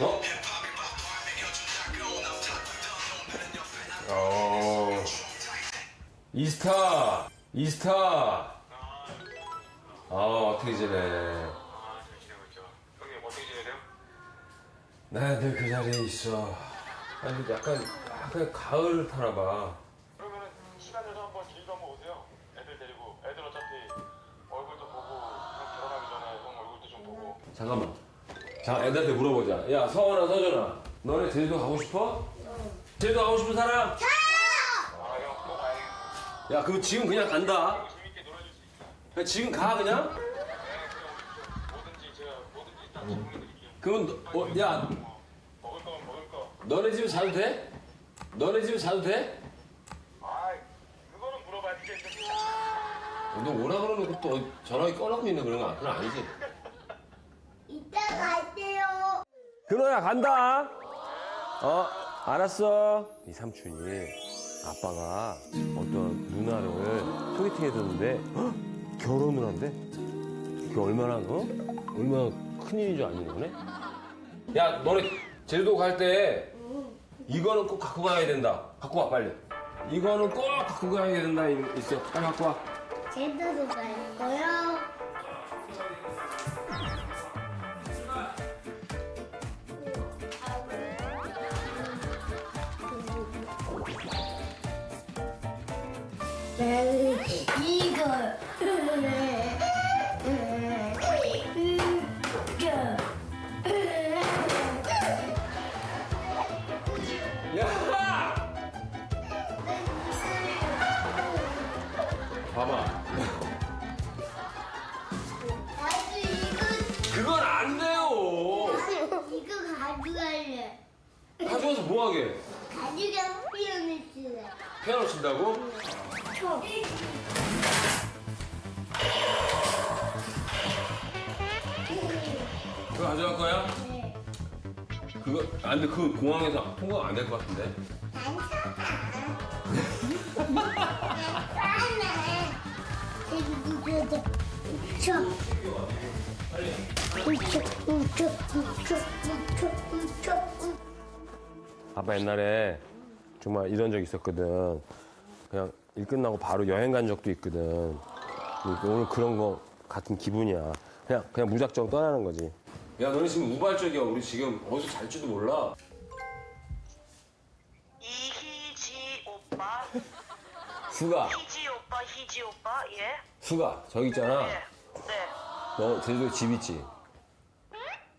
어? 어. 이스타! 이스타! 아, 어떻게 지내. 아, 잘 지내고 있죠. 형님 어떻게 지내세요? 나늘 그 자리에 있어. 아니, 약간, 약간 가을 타나 봐. 그러면 시간 내서 한번 제주도 한번 오세요. 애들 데리고. 애들 어차피 얼굴도 보고 형 결혼하기 전에 형 얼굴도 좀 보고. 잠깐만. 자, 애들한테 물어보자. 야, 서원아, 서준아. 너네 제주도 가고 싶어? 제주도 가고 싶은 사람? 야, 그럼 지금 그냥 간다. 그냥 지금 가, 그냥? 너- 어, 야. 너네 집에 자도 돼? 너네 집에 자도 돼? 너 오라 그러놓고 또 전화기 꺼놓고 있는 그런 거 그건 아니지? 이따 갈게요. 근호야 간다. 어 알았어. 이 삼촌이 아빠가 어떤 누나를 소개팅 해줬는데 헉, 결혼을 한대. 그게 얼마나 어? 얼마나 큰 일인 줄 아는 거네. 야 너네 제주도 갈 때 이거는 꼭 갖고 가야 된다. 갖고 와 빨리. 이거는 꼭 갖고 가야 된다 이- 있어. 빨리 갖고 와. 제대로 갈 거요. 이걸. 야! 봐봐. 나도 이거 그건 안 돼요. 이거 가져갈래. 가져와서 뭐 하게? 가져가 피아노 치래. 피아노 친다고? 총. 그거 가져갈 거야? 네. 그거 안 돼. 그 공항에서 통과가 안 될 것 같은데. 아빠 옛날에 정말 이런 적 있었거든. 그냥 일 끝나고 바로 여행 간 적도 있거든. 그러니까 오늘 그런 거 같은 기분이야. 그냥 그냥 무작정 떠나는 거지. 야, 너네 지금 우발적이야. 우리 지금 어디서 잘지도 몰라. 이희지 오빠, 수가, 희지 오빠, 희지 오빠, 예? 수가 저기 있잖아. 네, 네. 너 제주도에 집 있지?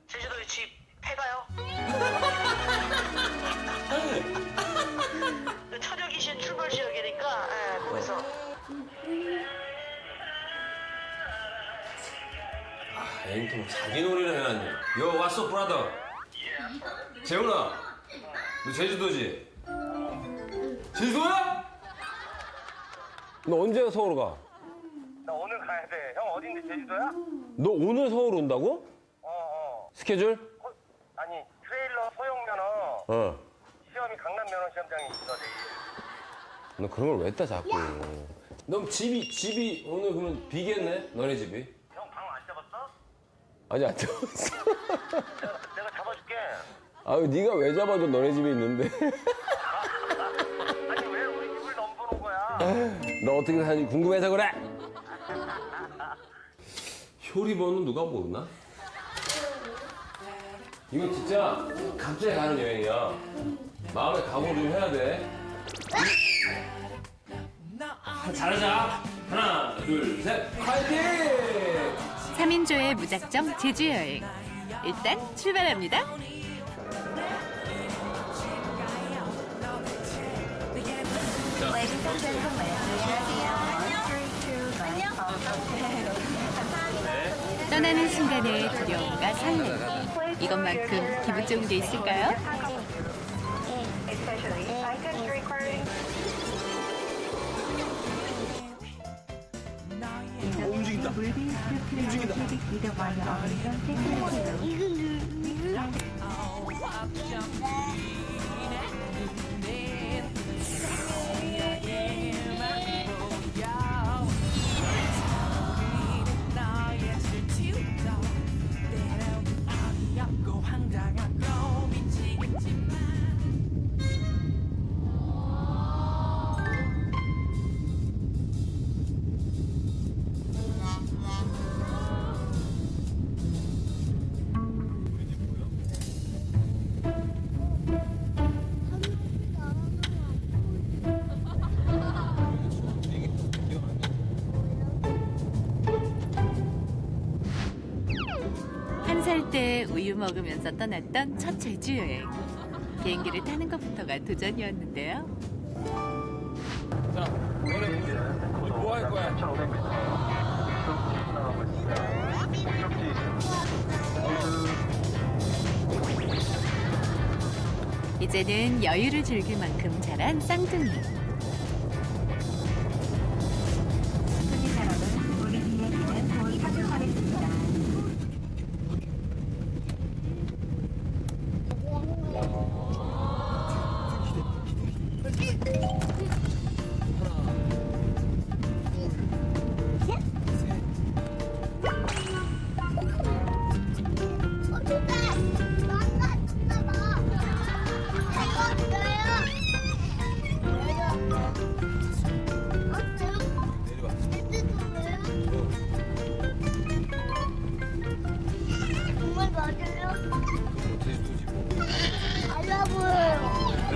제주도에 집 해가요. 뭐 자기 놀이를 해놨네. 요, 왔어, 브라더. 재훈아, 너 제주도지? 제주도야? 너 언제 서울 가? 나 오늘 가야 돼. 형 어딘데 제주도야? 너 오늘 서울 온다고? 어, 어. 스케줄? 어, 아니 트레일러 소형 면허 어. 시험이 강남 면허 시험장에 있어 내일. 너 그런 걸 왜 따, 자꾸. 너 집이, 집이 오늘 그러면 비겠네? 너네 집이? 형방안 잡았어? 아직 안 잡았어. 내가, 잡아줄게. 아유, 네가 왜 잡아도 너네 집에 있는데. 아니 왜 우리 집을 넘보는 거야? 너 어떻게 사는지 궁금해서 그래. 효리번은 누가 모르나? 이거 진짜 갑자기 가는 여행이야. 마음에 각오를 좀 해야 돼. 잘하자. 하나, 둘, 셋, 파이팅! 3인조의 무작정 제주 여행. 일단 출발합니다. 떠나는 순간의 두려움과 설렘. 이것만큼 기분 좋은 게 있을까요? 움직인다. 움직인다. 나의 질투도 때론 아니었고 황당하고 우유 먹으면서 떠났던 첫 제주 여행. 비행기를 타는 것부터가 도전이었는데요. 뭐할 거야? 이제는 여유를 즐길 만큼 자란 쌍둥이.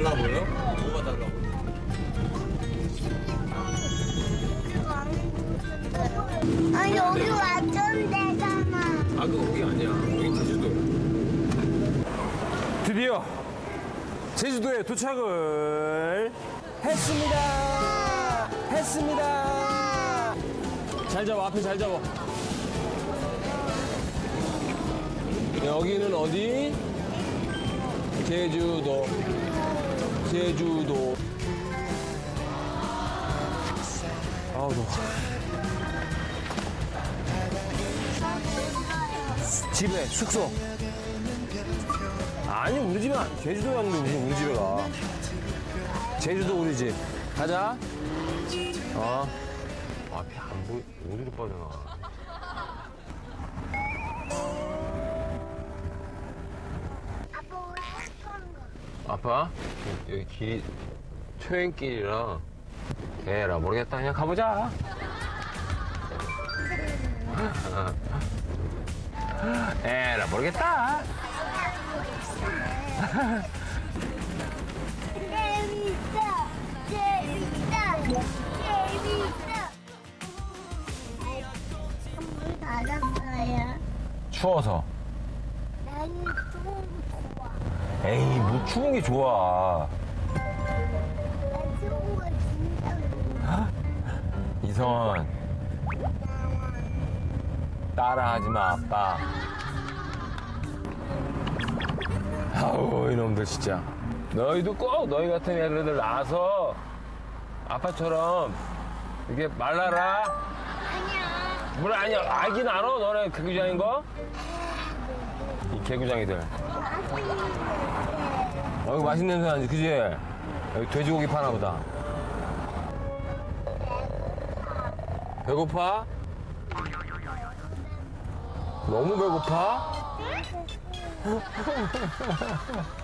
달라 보여? 뭐가 달라 보여? 아 여기 완전 대잖아. 아, 그 거기 아니야. 여기 제주도. 드디어 제주도에 도착을 했습니다. 했습니다. 잘 잡아, 앞에 잘 잡아. 여기는 어디? 제주도. 제주도. 아우, 더워. 집에 숙소. 아니 우리 집에 안- 제주도 갔는데 무슨 우리 집에 가. 제주도 우리 집. 가자. 어. 앞이 안 보이 어디로 빠져나 아빠 여기 길이 퇴행길이라 개라 모르겠다 그냥 가보자 에라 모르겠다 재밌다. 재밌다. 재밌다. 문 닫았어요. 추워서 나는 좋아. 에이 뭐 추운 게 좋아. 진짜. 이선 따라하지 마 아빠. 아우 이놈들 진짜. 너희도 꼭 너희 같은 애들 낳아서 아빠처럼 이렇게 말라라. 아니야. 뭘 아니야. 알긴 알아 너네 개구장인 거? 이 개구장이들 어 이거 맛있는 냄새 나지 그지? 여기 돼지고기 파나 보다. 배고파? 너무 배고파?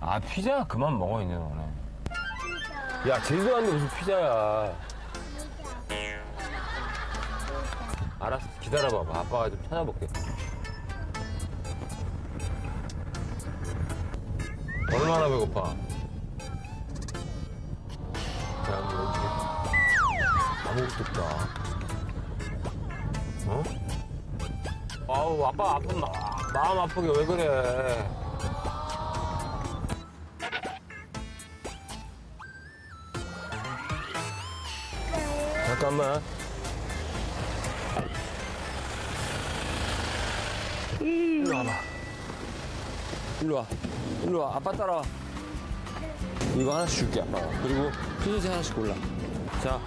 아 피자? 그만 먹어 이제 너네 야 제주도 갔는데 무슨 피자야? 알았어 기다려봐봐. 아빠가 좀 찾아볼게 얼마나 배고파? 아무것도 없다. 어? 아우 아빠 아픈 마, 마음 아프게 왜 그래? 잠깐만. 일로 와봐 일로 와. 일로 와. 아빠 따라와. 이거 하나씩 줄게 아빠가. 그리고 피자지 하나씩 골라. 자.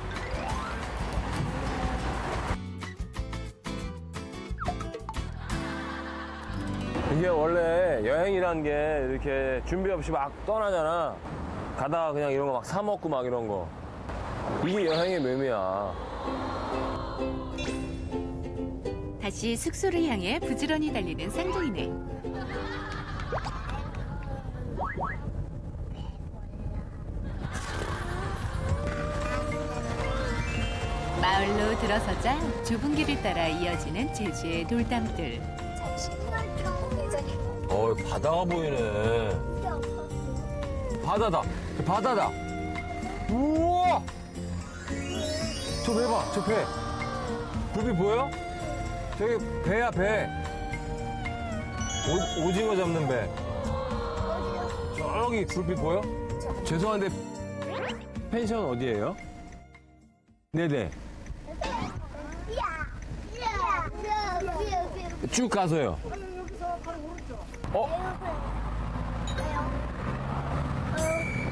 이게 원래 여행이란 게 이렇게 준비 없이 막 떠나잖아. 가다가 그냥 이런 거 막 사 먹고 막 이런 거. 이게 여행의 묘미야. 다시 숙소를 향해 부지런히 달리는 쌍둥이네. 마을로 들어서자 좁은 길을 따라 이어지는 제주의 돌담들. 어 바다가 보이네. 바다다. 바다다. 우와! 저 배 봐 저 배 불빛 보여? 저기 배야 배 오, 오징어 잡는 배. 저기 불빛 보여? 죄송한데 펜션 어디예요? 네네. 쭉 가서요. 어?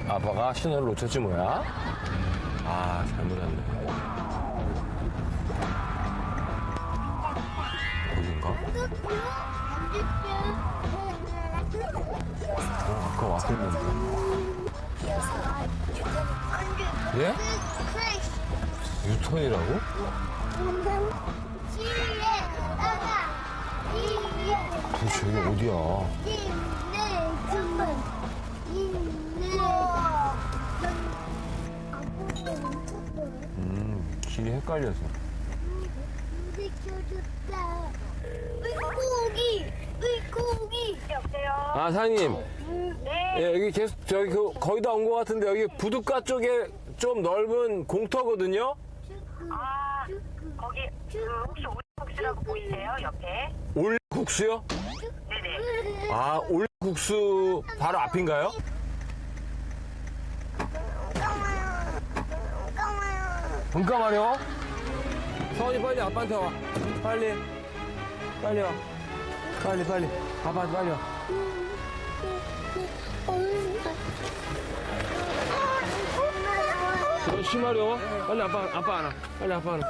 아빠가 신호를 놓쳤지 뭐야? 아 잘못 왔네. 어딘가? 어, 아까 왔었는데. 예? 유턴이라고? 도대체 여기 어디야? 음, 길이 헷갈려서. 물고기, 물고기. 여보세요? 아, 사장님. 네. 예, 여기 계속, 저기 그, 거의 다 온 것 같은데, 여기 부둣가 쪽에 좀 넓은 공터거든요? 아, 거기, 그, 혹시 오리국수라고 보이세요? 옆에? 올국수요? 네네. 아, 올국수 바로 앞인가요? 잠깐만요. 서원이 빨리 아빠한테 와. 빨리. 빨리 와. 빨리, 빨리. 아빠한테 빨리 와. 너 심하려? 빨리 아빠, 아빠 안아. 빨리 아빠 안아.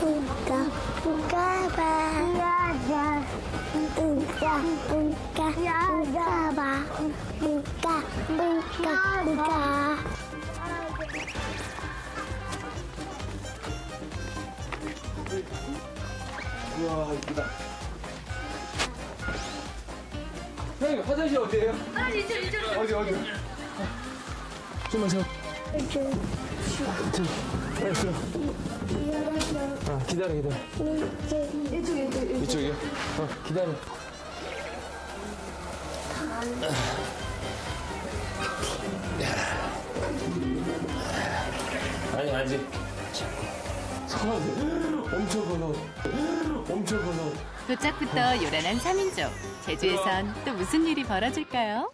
우까 우까봐 우까 우까 우까봐 우까 우까 우까 우와, 이쁘다. 형님, 화장실 어디에요? 아, 이쪽, 이쪽. 어디, 어디? 좀만 저. 빨리 들어. 아, 기다려, 기다려. 이쪽, 이쪽. 이쪽이요? 어, 기다려. 아니, 아직. 선 엄청 커서. 엄청 커서. 도착부터 요란한 삼인조 제주에선 또 무슨 일이 벌어질까요?